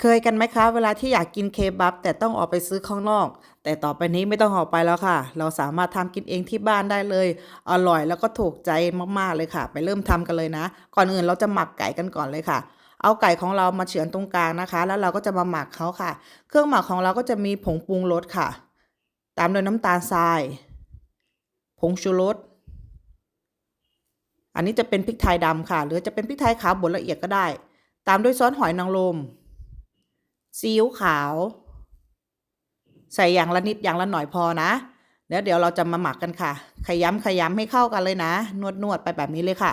เคยกันไหมคะ เวลาที่อยากกินเคบับแต่ต้องออกไปซื้อข้างนอก แต่ต่อไปนี้ไม่ต้องออกไปแล้วค่ะ เราสามารถทำกินเองที่บ้านได้เลย อร่อยแล้วก็ถูกใจมากๆเลยค่ะ ไปเริ่มทำกันเลยนะ ก่อนอื่นเราจะหมักไก่กันก่อนเลยค่ะ เอาไก่ของเรามาเฉือนตรงกลางนะคะ แล้วเราก็จะมาหมักเขาค่ะ เครื่องหมักของเราก็จะมีผงปรุงรสค่ะ ตามด้วยน้ำตาลทราย ผงชูรสอันนี้จะเป็นพริกไทยดำค่ะ หรือจะเป็นพริกไทยขาวบดละเอียดก็ได้ ตามด้วยซอสหอยนางรม ซีอิ๊วขาว ใส่อย่างละนิดอย่างละหน่อยพอนะแล้วเดี๋ยวเราจะมาหมักกันค่ะ ขยำขยำให้เข้ากันเลยนะ นวดนวดไปแบบนี้เลยค่ะ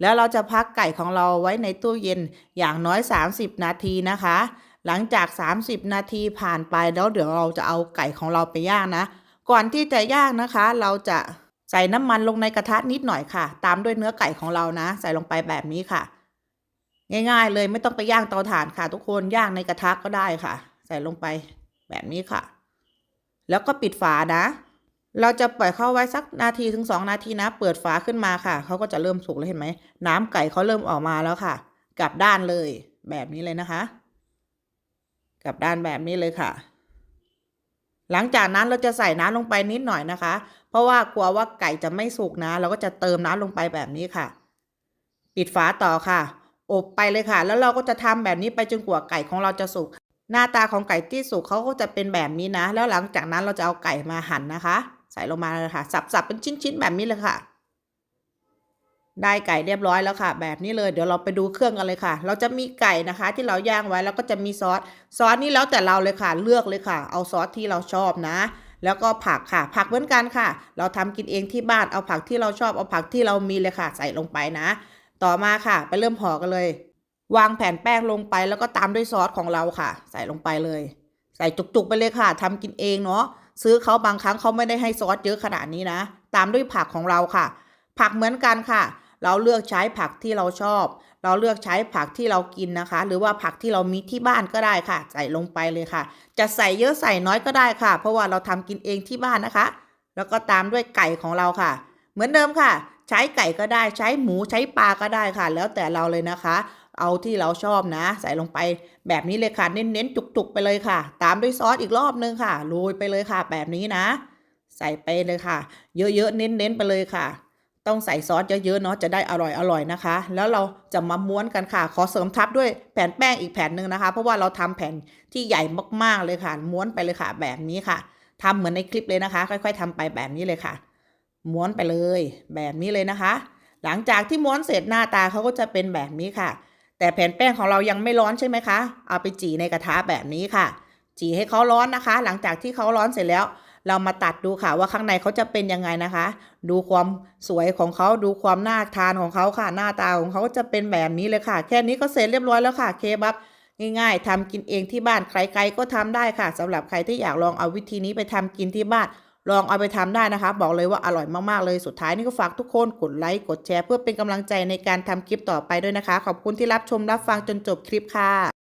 แล้วเราจะพักไก่ของเราไว้ในตู้เย็นอย่างน้อย 30 นาทีนะคะ หลังจาก 30 นาทีผ่านไปแล้วเดี๋ยวเราจะเอาไก่ของเราไปย่างนะ ก่อนที่จะย่างนะคะ เราจะใส่น้ำมันลงในกระทะนิดหน่อยค่ะ ตามด้วยเนื้อไก่ของเรานะ ใส่ลงไปแบบนี้ค่ะ ง่าย ๆ เลยไม่ต้องไปย่างเตาถ่านค่ะ ทุกคนย่างในกระทะก็ได้ค่ะ ใส่ลงไปแบบนี้ค่ะ แล้วก็ปิดฝานะ เราจะปล่อยเข้าไว้สักนาทีถึงสองนาทีนะ เปิดฝาขึ้นมาค่ะเขาก็จะเริ่มสุกแล้วเห็นไหมน้ำไก่เขาเริ่มออกมาแล้วค่ะ กลับด้านเลย แบบนี้เลยนะคะ กลับด้านแบบนี้เลยค่ะ หลังจากนั้นเราจะใส่น้ำลงไปนิดหน่อยนะคะ เพราะว่ากลัวว่าไก่จะไม่สุกนะ เราก็จะเติมน้ำลงไปแบบนี้ค่ะ ปิดฝาต่อค่ะ อบไปเลยค่ะ แล้วเราก็จะทำแบบนี้ไปจนกว่าไก่ของเราจะสุก หน้าตาของไก่ที่สุกเขาก็จะเป็นแบบนี้นะ แล้วหลังจากนั้นเราจะเอาไก่มาหั่นนะคะ ใส่ลงมาเลยค่ะ สับๆเป็นชิ้นๆแบบนี้เลยค่ะ ได้ไก่เรียบร้อยแล้วค่ะ แบบนี้เลย เดี๋ยวเราไปดูเครื่องกันเลยค่ะ เราจะมีไก่นะคะ ที่เราย่างไว้แล้วก็จะมีซอส ซอสนี่แล้วแต่เราเลยค่ะ เลือกเลยค่ะ เอาซอสที่เราชอบนะแล้วก็ผักค่ะ ผักเหมือนกันค่ะ เราทำกินเองที่บ้านเอาผักที่เราชอบเอาผักที่เรามีเลยค่ะ ใส่ลงไปนะ ต่อมาค่ะ ไปเริ่มห่อกันเลย วางแผ่นแป้งลงไปแล้วก็ตามด้วยซอสของเราค่ะ ใส่ลงไปเลย ใส่จุกๆไปเลยค่ะทำกินเองเนาะซื้อเขาบางครั้งเขาไม่ได้ให้ซอสเยอะขนาดนี้นะ ตามด้วยผักของเราค่ะ ผักเหมือนกันค่ะ เราเลือกใช้ผักที่เราชอบ เราเลือกใช้ผักที่เรากินนะคะ หรือว่าผักที่เรามีที่บ้านก็ได้ค่ะ ใส่ลงไปเลยค่ะ จะใส่เยอะใส่น้อยก็ได้ค่ะ เพราะว่าเราทำกินเองที่บ้านนะคะ แล้วก็ตามด้วยไก่ของเราค่ะ เหมือนเดิมค่ะ ใช้ไก่ก็ได้ใช้หมูใช้ปลาก็ได้ค่ะ แล้วแต่เราเลยนะคะ เอาที่เราชอบนะ ใส่ลงไปแบบนี้เลยค่ะ เน้นๆจุกๆไปเลยค่ะ ตามด้วยซอสอีกรอบนึงค่ะโรยไปเลยค่ะ แบบนี้นะ ใส่ไปเลยค่ะ เยอะๆเน้นๆไปเลยค่ะต้องใส่ซอสเยอะๆเนาะจะได้อร่อยๆนะคะ แล้วเราจะมาม้วนกันค่ะ ขอเสริมทับด้วยแผ่นแป้งอีกแผ่นหนึ่งนะคะ เพราะว่าเราทำแผ่นที่ใหญ่มากๆเลยค่ะ ม้วนไปเลยค่ะ แบบนี้ค่ะทำเหมือนในคลิปเลยนะคะ ค่อย ๆทำไปแบบนี้เลยค่ะ ม้วนไปเลย แบบนี้เลยนะคะ หลังจากที่ม้วนเสร็จหน้าตาเขาก็จะเป็นแบบนี้ค่ะ แต่แผ่นแป้งของเรายังไม่ร้อนใช่ไหมคะ เอาไปจีในกระทะแบบนี้ค่ะ จีให้เขาร้อนนะคะ หลังจากที่เขาร้อนเสร็จแล้ว เรามาตัดดูค่ะว่าข้างในเขาจะเป็นยังไงนะคะ ดูความสวยของเขาดูความน่าทานของเขาค่ะ หน้าตาของเขาจะเป็นแบบนี้เลยค่ะ แค่นี้ก็เสร็จเรียบร้อยแล้วค่ะเคบับง่ายๆทำกินเองที่บ้านใครๆก็ทำได้ค่ะสำหรับใครที่อยากลองเอาวิธีนี้ไปทำกินที่บ้าน ลองเอาไปทำได้นะคะ บอกเลยว่าอร่อยมากๆเลยสุดท้ายนี่ก็ฝากทุกคนกดไลค์กดแชร์ เพื่อเป็นกำลังใจในการทำคลิปต่อไปด้วยนะคะ ขอบคุณที่รับชมรับฟังจนจบคลิปค่ะ